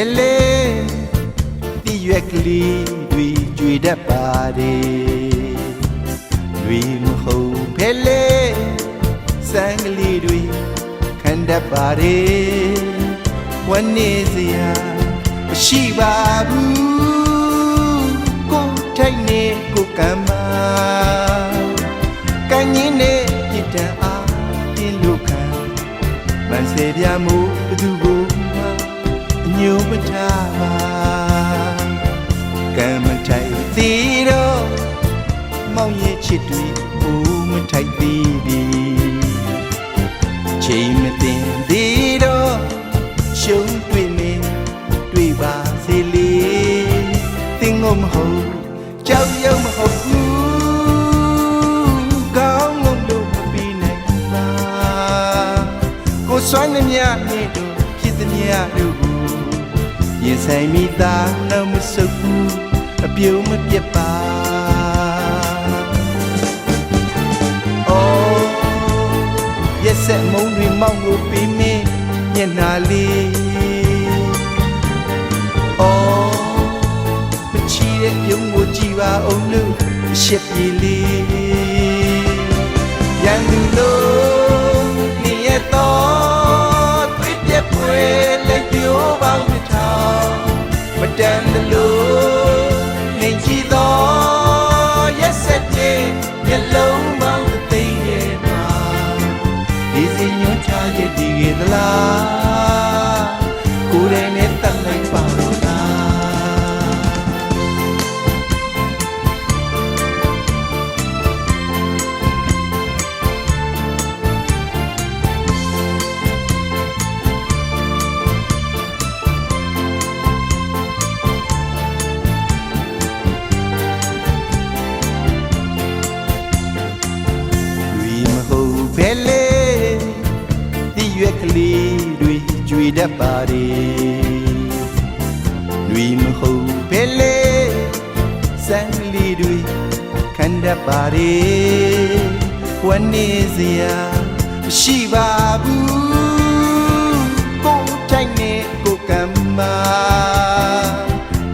ယ်လေတိရွက်ကလေးတွေကြွေတတ်ပါတယ်တွေမဟုတ်ဖဲလေစံကလေးတွေခံတတ်ပါတယ်ဝမ်းနေစရာမရှိပါဘူးကိုယ်ထိုက်နေကိုယ်ကမ်းမကညင်းနေပြစ်တန်အားတင်းလို့ခံမန်စေပြမှုဘသူကိုမှအ ညို့မထားပါကံမထိုက်သေးတော့မောင်ရဲ့ချစ်တွေအိုးမထိုက်သေးပြီချိန်မတင်သေးတော့ရှုံးတွေ့နေတွေ့ပါစေလေတင်းငုံမဟုတ်ကြောက်ရွံ့မဟုတ်ဘူးကောင်းငုံလို့မပြီးနိုင်ပါကိုစွမ်းသမျှနေတို့ဖြစ်သမျှတို့ကို ရင်ဆိုင်မိသားနောက်မဆုတ်ဘူးအပြုံးမပြတ်ပါအော်ရက်ဆက်မုံတွေမောင်းကိုပြီးမင်းညနာလေးအော်မချီတဲ့ပြုံးကိုကြည်ပါအောင်လို့အရှက်ပြေလေးရန်သူလို့ ဟုတ်ဘဲလေဒီရွက်ကလေးတွေကြွေတတ်ပါတယ်တွေမဟုတ်ဘဲလေစံကလေးတွေခံတတ်ပါတယ်ဝမ်းနေစရာမရှိပါဘူးကိုယ်တိုင်းနဲ့ကိုယ်ကံမာ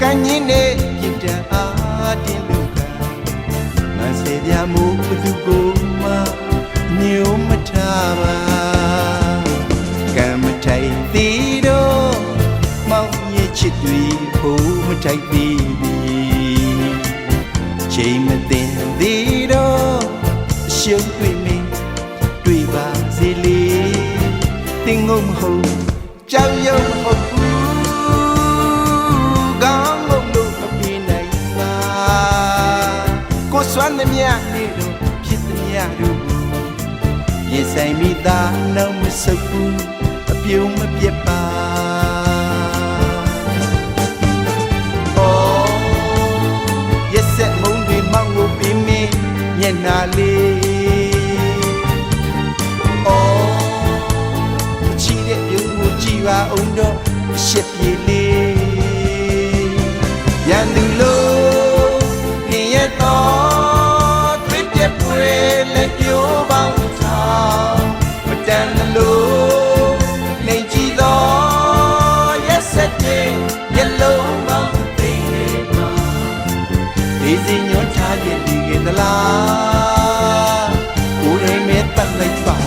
ကံညင်းနဲ့ပြစ်တန်အားတင်လို့ကံမဆေပြမှုဘသူကိုမှညို့ မထားပါကံမထိုင်သေးတော့မောင်ရဲ့ချစ်တွေဖို့မထိုက်သေးဘူးချိန်မတင်သေးတော့အရှုံးတွေ့မင်းတွေ့ပါစေလေတင်ငုံမဟုတ်ကြောက်ရွံ့မဟုတ်ဘူးကောင်းလို့လို့မပြေနိုင်ပါကိုစွမ်းသမျှနေတော့ဖြစ်သမျှတို့ ကိုရင်ဆိုင်မိသားနောက်မဆုတ်ဘူးအပြုံးမပြတ်ပါအော်ရက်ဆက်မုံတွေမောင်းကိုပြင်းမင်းညနာလေးအော်ချီတဲ့ပြုံးကိုကြည်ပါအောင်တော့အရှက်ပြေလေးရန်သူ ဒီစညွှန်ထားခဲ့ဒီခဲ့သလားကိုယ်ရင်မဲ့တတ်လိုက်ပါ